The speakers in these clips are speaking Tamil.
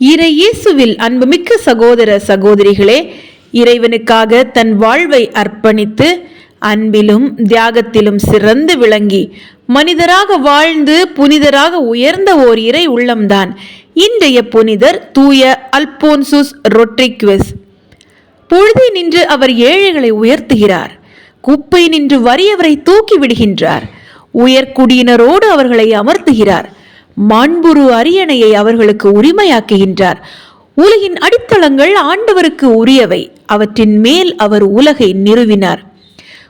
இறை இயேசுவில் அன்புமிக்க சகோதர சகோதரிகளே இறைவனுக்காக தன் வாழ்வை அர்ப்பணித்து அன்பிலும் தியாகத்திலும் சிறந்து விளங்கி மனிதராக வாழ்ந்து புனிதராக உயர்ந்த ஓர் இறை உள்ளம்தான் இன்றைய புனிதர் தூய அல்போன்சுஸ் ரொட்ரிக்வெஸ். பொழுதை நின்று அவர் ஏழைகளை உயர்த்துகிறார் குப்பை நின்று வறியவரை தூக்கி விடுகின்றார் உயர்குடியினரோடு அவர்களை அமர்த்துகிறார் மாண்புரு அரியணையை அவர்களுக்கு உரிமையாக்குகின்றார். உலகின் அடித்தளங்கள் ஆண்டவருக்கு உரியவை. அவற்றின் மேல் அவர் உலகை நிறுவினார்.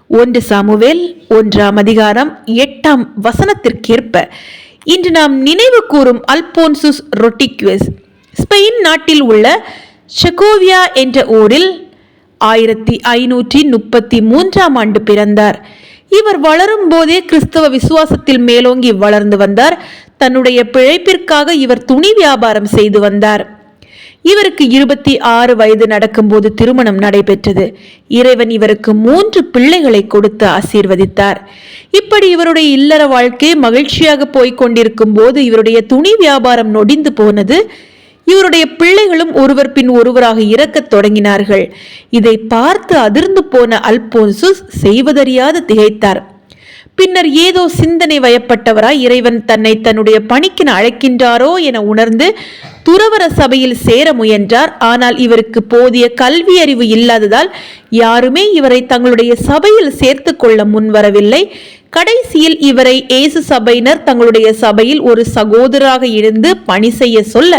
ஒன்று சாமுவேல் ஒன்றாம் அதிகாரம் எட்டாம் வசனத்திற்கேற்ப இன்று நாம் நினைவு கூறும் அல்போன்சுஸ் ரொட்டிக்வெஸ் ஸ்பெயின் நாட்டில் உள்ள செகோவியா என்ற ஊரில் ஆயிரத்தி ஐநூற்றி முப்பத்தி மூன்றாம் ஆண்டு பிறந்தார். இவர் வளரும் போதே கிறிஸ்தவ விசுவாசத்தில் மேலோங்கி வளர்ந்து வந்தார். தன்னுடைய பிழைப்பிற்காக இவர் துணி வியாபாரம் செய்து வந்தார். இவருக்கு இருபத்தி ஆறு வயது நடக்கும்போது திருமணம் நடைபெற்றது. இறைவன் இவருக்கு மூன்று பிள்ளைகளை கொடுத்து ஆசீர்வதித்தார். இப்படி இவருடைய இல்லற வாழ்க்கை மகிழ்ச்சியாக போய்க் கொண்டிருக்கும் போது இவருடைய துணி வியாபாரம் நொடிந்து போனது. இவருடைய பிள்ளைகளும் ஒருவர் பின் ஒருவராக இறக்கத் தொடங்கினார்கள். இதை பார்த்து அதிர்ந்து போன அல்போன்சுஸ் செய்வதறியாது திகைத்தார். பின்னர் ஏதோ சிந்தனை வயப்பட்டவராய் இறைவன் தன்னை தன்னுடைய பணிக்கு அழைக்கின்றாரோ என உணர்ந்து துறவர சபையில் சேர முயன்றார். ஆனால் இவருக்கு போதிய கல்வி அறிவு இல்லாததால் யாருமே இவரை தங்களுடைய சபையில் சேர்த்து கொள்ள முன்வரவில்லை. கடைசியில் இவரை ஏசு சபையினர் தங்களுடைய சபையில் ஒரு சகோதராக இருந்து பணி செய்ய சொல்ல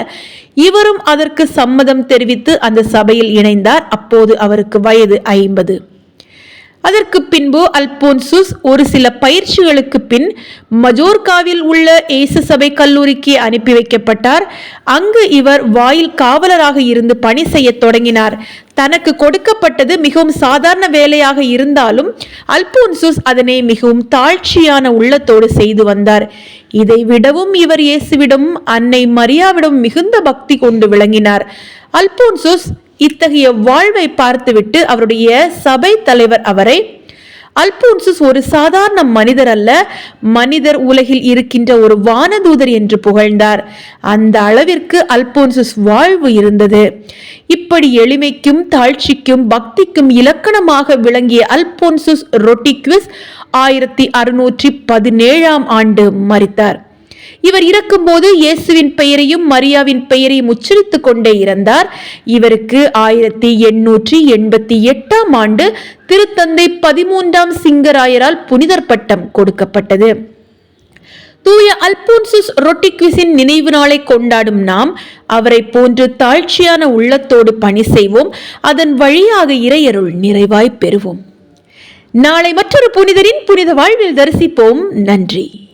இவரும் அதற்கு சம்மதம் தெரிவித்து அந்த சபையில் இணைந்தார். அப்போது அவருக்கு வயது ஐம்பது. அதற்கு பின்பு அல்போன்சுஸ் ஒரு சில பயிற்சிகளுக்கு பின் மஜோர்காவில் உள்ள ஏசு சபை கல்லூரிக்கு அனுப்பி வைக்கப்பட்டார். அங்கு இவர் வாயில் காவலராக இருந்து பணி செய்ய தொடங்கினார். தனக்கு கொடுக்கப்பட்டது மிகவும் சாதாரண வேலையாக இருந்தாலும் அல்போன்சுஸ் அதனை மிகவும் தாழ்ச்சியான உள்ளத்தோடு செய்து வந்தார். இதை விடவும் இவர் இயேசுவிடம் அன்னை மரியாவிடம் மிகுந்த பக்தி கொண்டு விளங்கினார். அல்போன்சுஸ் இத்தகைய வாழ்வை பார்த்துவிட்டு அவருடைய சபை தலைவர் அவரை அல்போன்சுஸ் ஒரு சாதாரண மனிதர் அல்ல மனிதர் உலகில் இருக்கின்ற ஒரு வானதூதர் என்று புகழ்ந்தார். அந்த அளவிற்கு அல்போன்சுஸ் வாழ்வு இருந்தது. இப்படி எளிமைக்கும் தாழ்ச்சிக்கும் பக்திக்கும் இலக்கணமாக விளங்கிய அல்போன்சுஸ் ரொட்டிக்விஸ் ஆயிரத்தி அறுநூற்றி பதினேழாம் ஆண்டு மறித்தார் இவர் இறக்கும்போது இயேசுவின் பெயரையும் மரியாவின் பெயரையும் உச்சரித்துக் கொண்டே இறந்தார். இவருக்கு ஆயிரத்தி எண்ணூற்றி எண்பத்தி எட்டாம் ஆண்டு திருத்தந்தை பதிமூன்றாம் சிங்கராயரால் புனிதர் பட்டம் கொடுக்கப்பட்டது. தூய அல்போன்சுஸ் ரொட்டிக்விஸின் நினைவு நாளை கொண்டாடும் நாம் அவரை போன்று தாழ்ச்சியான உள்ளத்தோடு பணி செய்வோம். அதன் வழியாக இறையருள் நிறைவாய் பெறுவோம். நாளை மற்றொரு புனிதரின் புனித வாழ்வில் தரிசிப்போம். நன்றி.